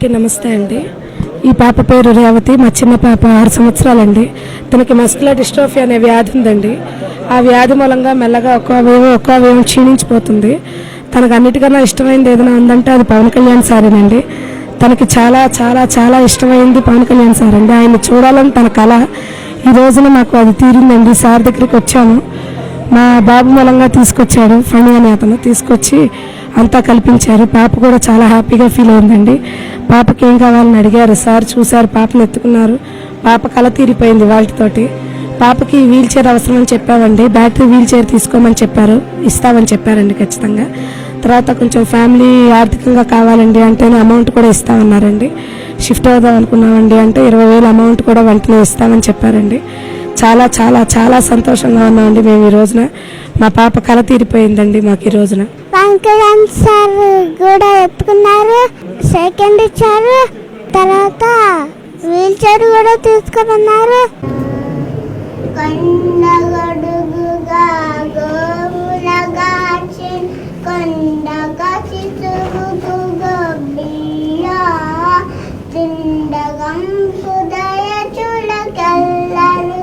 Okay, నమస్తే అండి. ఈ పాప పేరు రేవతి మా చిన్న పాప ఆరు సంవత్సరాలండి. తనకి మస్కులర్ డిస్ట్రోఫీ అనే వ్యాధి ఉందండి. ఆ వ్యాధి మూలంగా మెల్లగా ఒక్కో అవయవం ఒక్కో అవయవం క్షీణించిపోతుంది. తనకు అన్నిటికన్నా ఇష్టమైనది ఏదైనా ఉందంటే అది పవన్ కళ్యాణ్ సారేనండి. తనకి చాలా చాలా చాలా ఇష్టమైంది పవన్ కళ్యాణ్ సార్ అండి ఆయన చూడాలని తన కళ. ఈ రోజున మాకు అది తీరిందండి. సార్ దగ్గరికి వచ్చాను. మా బాబు మూలంగా తీసుకొచ్చాడు. ఫణి అనే అతను తీసుకొచ్చి అంతా కల్పించారు. పాప కూడా చాలా హ్యాపీగా ఫీల్ అయిందండి. పాపకి ఏం కావాలని అడిగారు. సార్ చూశారు పాపను ఎత్తుకున్నారు. పాప కళ తీరిపోయింది వాటితోటి పాపకి వీల్ చైర్ అవసరమని చెప్పామండి. బ్యాటరీ వీల్ చైర్ తీసుకోమని చెప్పారు. ఇస్తామని చెప్పారండి ఖచ్చితంగా. తర్వాత కొంచెం ఫ్యామిలీ ఆర్థికంగా కావాలండి అంటే అమౌంట్ కూడా ఇస్తామన్నారండి. షిఫ్ట్ అవుదాం అనుకున్నామండి అంటే ఇరవై వేలు అమౌంట్ కూడా వెంటనే ఇస్తామని చెప్పారండి. చాలా చాలా చాలా సంతోషంగా ఉన్నామండి మేము ఈ రోజున. మా పాప కళ తీరిపోయిందండి మాకు ఈ రోజున. వెంకటరామ్ సార్ కూడా ఎత్తుకున్నారు సెకండ్ ఇచ్చారు తర్వాత వీల్ చైర్ కూడా తీసుకున్నారు. కొండగడుగుగా గోవులగా కొండగా చితురుగు గొబ్బియ తిండగం హృదయ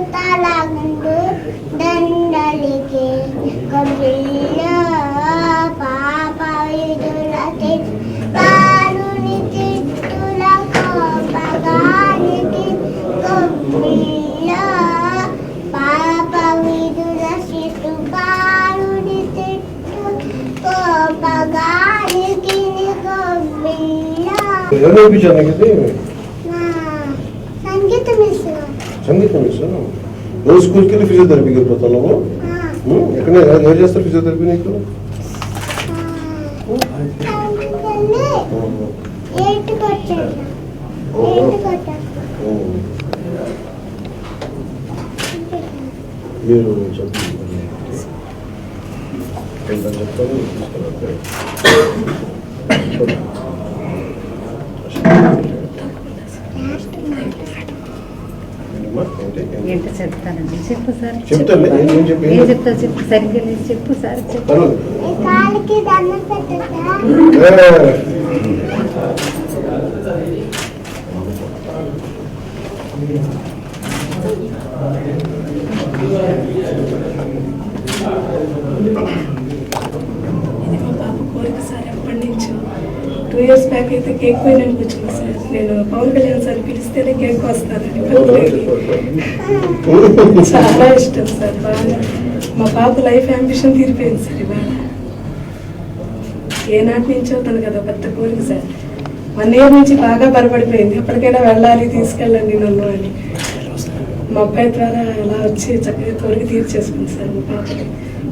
చుడకెల్లరు దండలికి గొబ్బియ పాప విదుల కారుని తిట్టుల కోపగానికి గొబ్బియ పాప విదుల సిట్టు కారుని తిట్టు కోపగానికి సంగీతం మిస్ రోజు స్కూల్కి వెళ్ళి ఫిజియోథెరపీకి వెళ్ళిపోతున్నావు ఉం? ఎక్కడ ఎవరు చేస్తారు ఫిజియోథెరపీ నీకు ఎయిట్ కొట్టాను ఎయిట్ కొట్టాను ఉం. మీరు చెప్పండి ఎంత చెప్తాను చెప్తానండి. చెప్పు సార్. ఏం చెప్తా చెప్పు సరిగ్గా లేదు. చెప్పు సార్. చెప్పు. మా పాప కోరిక సార్ ఎప్పటి నుంచో. టూ ఇయర్స్ బ్యాక్ అయితే కేక్ పోయినానికి వచ్చింది సార్. నేను పవన్ కళ్యాణ్ సార్ పిలిస్తేనే కేక్ వస్తానండి. చాలా ఇష్టం సార్ బాగా. మా పాప లైఫ్ అంబిషన్ తీరిపోయింది సార్ ఇవాళ. ఏనాటి నుంచో తనకు అదో పెద్ద కోరిక సార్. వన్ ఇయర్ నుంచి బాగా బలపడిపోయింది. ఎప్పటికైనా వెళ్ళాలి తీసుకెళ్ళండి నన్ను అని. మా అబ్బాయి ద్వారా అలా వచ్చి చక్కగా కోరిక తీర్చేసుకుంది సార్ మా పాపకి.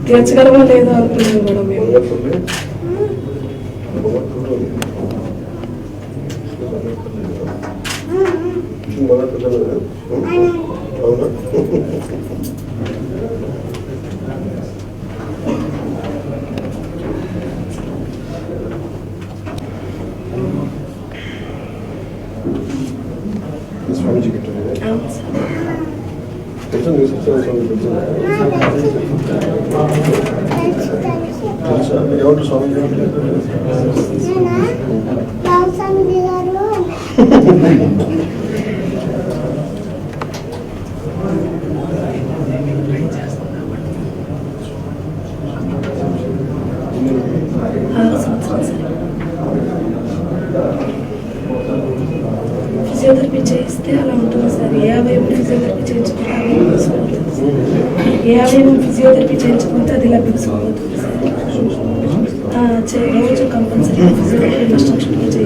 తీర్చగలమో లేదో అనుకున్నాం కూడా మేము. Şimdi bana kadar öğrenmiş. Anlat. Swamiji götürüyor. Evet. Kaçın diyorsun sen sonra kaçın. Kaçın. Yavru Swamiji götürüyor. Kaçın. Physiotherapy చేస్తే అలా ఉంటుంది సార్. ఏ అవయవం ఫిజియోథెరపీ చేయించుకుంటే ఆ అవయవం ఏ అవయవం ఫిజియోథెరపీ చేయించుకుంటే అది ఇలా sir czy będzie kompensacja za jeszcze przyjdzie i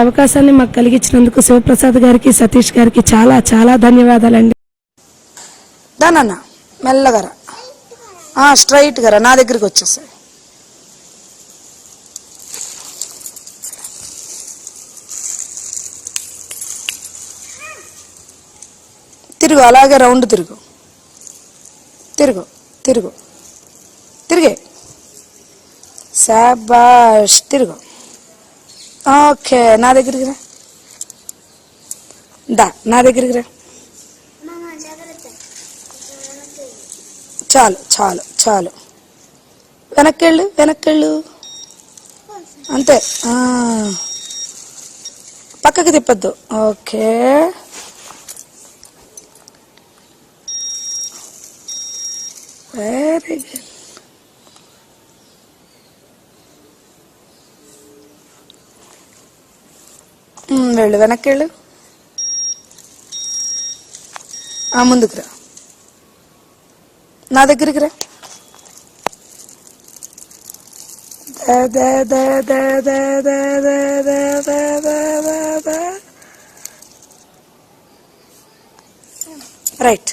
అవకాశాన్ని మాకు కలిగించినందుకు శివప్రసాద్ గారికి సతీష్ గారికి చాలా చాలా ధన్యవాదాలండి. దానన్న మెల్లగరా స్ట్రైట్గా రా నా దగ్గరికి వచ్చేసాయి తిరుగు అలాగే రౌండ్ తిరుగు. తిరుగు తిరుగు. తిరిగే. శాబాష్ తిరుగు. ఓకే నా దగ్గరికి రా. దా నా దగ్గరికి రా మామ జాగ్రత్త చాలు చాలు చాలు. వెనక్కెళ్ళు వెనక్కెళ్ళు. అంతే. పక్కకి తిప్పద్దు. ఓకే. Very good. వెళ్ళు వెనక్కి వెళ్ళు ముందుకు రా. நான் அதுக்கு இருக்கிறேன் ரைட்